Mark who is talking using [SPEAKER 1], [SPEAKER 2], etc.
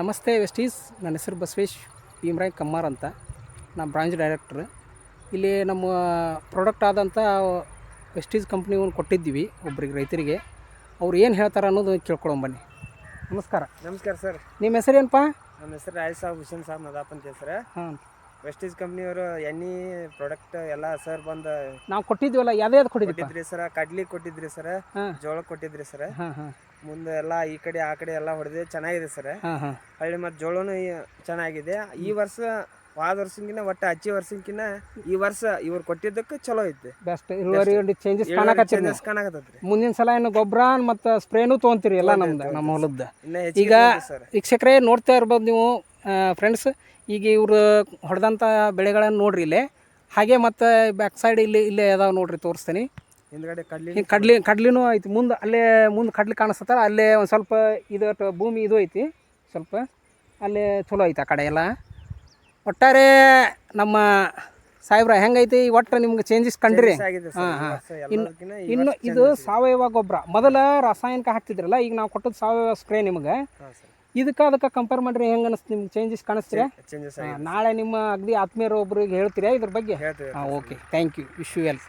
[SPEAKER 1] ನಮಸ್ತೆ ವೆಸ್ಟೀಸ್. ನನ್ನ ಹೆಸರು ಬಸವೇಶ್ ಭೀಮರಾಯ್ ಕಮ್ಮಾರ್ ಅಂತ. ನಾನು ಬ್ರಾಂಚ್ ಡೈರೆಕ್ಟ್ರ್. ಇಲ್ಲಿ ನಮ್ಮ ಪ್ರಾಡಕ್ಟ್ ಆದಂಥ ವೆಸ್ಟೀಸ್ ಕಂಪ್ನಿ ಒಂದು ಕೊಟ್ಟಿದ್ದೀವಿ ಒಬ್ರಿಗೆ ರೈತರಿಗೆ. ಅವ್ರು ಏನು ಹೇಳ್ತಾರೆ ಅನ್ನೋದು ಕೇಳ್ಕೊಳ್ಳೋಣ ಬನ್ನಿ. ನಮಸ್ಕಾರ.
[SPEAKER 2] ನಮಸ್ಕಾರ ಸರ್.
[SPEAKER 1] ನಿಮ್ಮ ಹೆಸರು ಏನಪ್ಪ
[SPEAKER 2] ನಮ್ಮ ಹೆಸರು ರಾಯ್ ಸಾಬ್ ಹುಸೇನ್ ಸಾಬ್ ನದಾಪ್ ಅಂತ ಹೆಸರು
[SPEAKER 1] ಹಾಂ.
[SPEAKER 2] ವೆಸ್ಟೀಸ್ ಕಂಪ್ನಿಯವರು ಎಣ್ಣೆ ಪ್ರಾಡಕ್ಟ್ ಎಲ್ಲ ಸರ್ ಬಂದ
[SPEAKER 1] ನಾವು ಕೊಟ್ಟಿದ್ವಲ್ಲ ಯಾವ್ದು
[SPEAKER 2] ಕೊಟ್ಟಿದ್ರಿ ಸರ್ ಕಡ್ಲಿ ಕೊಟ್ಟಿದ್ರಿ ಸರ್
[SPEAKER 1] ಹಾಂ.
[SPEAKER 2] ಜೋಳ ಕೊಟ್ಟಿದ್ರಿ ಸರ್
[SPEAKER 1] ಹಾ ಹಾಂ.
[SPEAKER 2] ಮುಂದೆ ಎಲ್ಲ ಈ ಕಡೆ ಆ ಕಡೆ ಎಲ್ಲ ಹೊಡೆದಿದೆ ಚೆನ್ನಾಗಿದೆ ಸರ್
[SPEAKER 1] ಹಾಂ ಹಾಂ.
[SPEAKER 2] ಹಳ್ಳಿ ಮತ್ತು ಜೋಳನು ಈ- ಚೆನ್ನಾಗಿದೆ. ಈ ವರ್ಷ ವಾದ ವರ್ಷಕ್ಕಿಂತ ಒಟ್ಟು ಹಚ್ಚಿ ವರ್ಷಕ್ಕಿಂತ ಈ ವರ್ಷ ಇವ್ರು ಕೊಟ್ಟಿದ್ದಕ್ಕೆ ಚಲೋ ಐತೆ.
[SPEAKER 1] ಬೆಸ್ಟ್ ಇಳುವರಿ ಚೇಂಜಸ್ ಕಾಣಕತ್ತೀರಿ ನೀವು
[SPEAKER 2] ಕಾಣಕತ್ತೈತ್ರಿ
[SPEAKER 1] ಮುಂದಿನ ಸಲ ಏನು ಗೊಬ್ಬರ ಮತ್ತು ಸ್ಪ್ರೇನೂ ತೊಗೊಂತೀರಿ ಎಲ್ಲ ನಮ್ದು ನಮ್ಮ ಹೊಲದ್ದು.
[SPEAKER 2] ಇನ್ನ
[SPEAKER 1] ಈಗ
[SPEAKER 2] ಸರ್
[SPEAKER 1] ವೀಕ್ಷಕರೇ ನೋಡ್ತಾ ಇರ್ಬೋದು ನೀವು ಫ್ರೆಂಡ್ಸ್ ಈಗ ಇವರು ಹೊಡೆದಂಥ ಬೆಳೆಗಳನ್ನು ನೋಡ್ರಿ ಇಲ್ಲೇ. ಹಾಗೆ ಮತ್ತು ಬ್ಯಾಕ್ ಸೈಡ್ ಇಲ್ಲಿ ಇಲ್ಲೇ ಅದಾವೆ ನೋಡ್ರಿ ತೋರಿಸ್ತೀನಿ.
[SPEAKER 2] ಹಿಂದ್ಗಡೆ ಕಡ್ಲಿ
[SPEAKER 1] ಕಡ್ಲಿ ಕಡ್ಲಿನೂ ಐತಿ. ಮುಂದೆ ಅಲ್ಲೇ ಮುಂದೆ ಕಡ್ಲಿ ಕಾಣಿಸ್ತಾರ ಅಲ್ಲೇ ಒಂದು ಸ್ವಲ್ಪ ಇದು ಭೂಮಿ ಇದು ಐತಿ. ಸ್ವಲ್ಪ ಅಲ್ಲೇ ಚಲೋ ಐತೆ ಆ ಕಡೆ ಎಲ್ಲ. ಒಟ್ಟಾರೆ ನಮ್ಮ ಸಾಹೇಬ್ರ ಹೆಂಗೈತಿ? ಒಟ್ಟು ನಿಮ್ಗೆ ಚೇಂಜಸ್ ಕಂಡ್ರಿ.
[SPEAKER 2] ಹಾಂ ಹಾಂ. ಈ
[SPEAKER 1] ಇನ್ನು ಇದು. ಸಾವಯವ ಗೊಬ್ಬರ ಮೊದಲ ರಾಸಾಯನಿಕ ಹಾಕ್ತಿದ್ರಲ್ಲ ಈಗ ನಾವು ಕೊಟ್ಟದ್ದು ಸಾವಯವ ಸ್ಪ್ರೇ ನಿಮಗೆ. ಇದಕ್ಕೆ ಅದಕ್ಕೆ ಕಂಪೇರ್ ಮಾಡ್ರಿ ಹೆಂಗೆ ಅನಿಸ್ತು ನಿಮ್ಗೆ ಚೇಂಜಸ್ ಕಾಣಿಸ್ತೀರಾ
[SPEAKER 2] ಚೇಂಜಸ್
[SPEAKER 1] ನಾಳೆ ನಿಮ್ಮ ಅಗದಿ ಆತ್ಮೀಯರು ಒಬ್ರಿಗೆ ಹೇಳ್ತೀರಾ ಇದ್ರ ಬಗ್ಗೆ?
[SPEAKER 2] ಹೇಳ್ತೀವಿ
[SPEAKER 1] ಹಾಂ okay thank you wish you well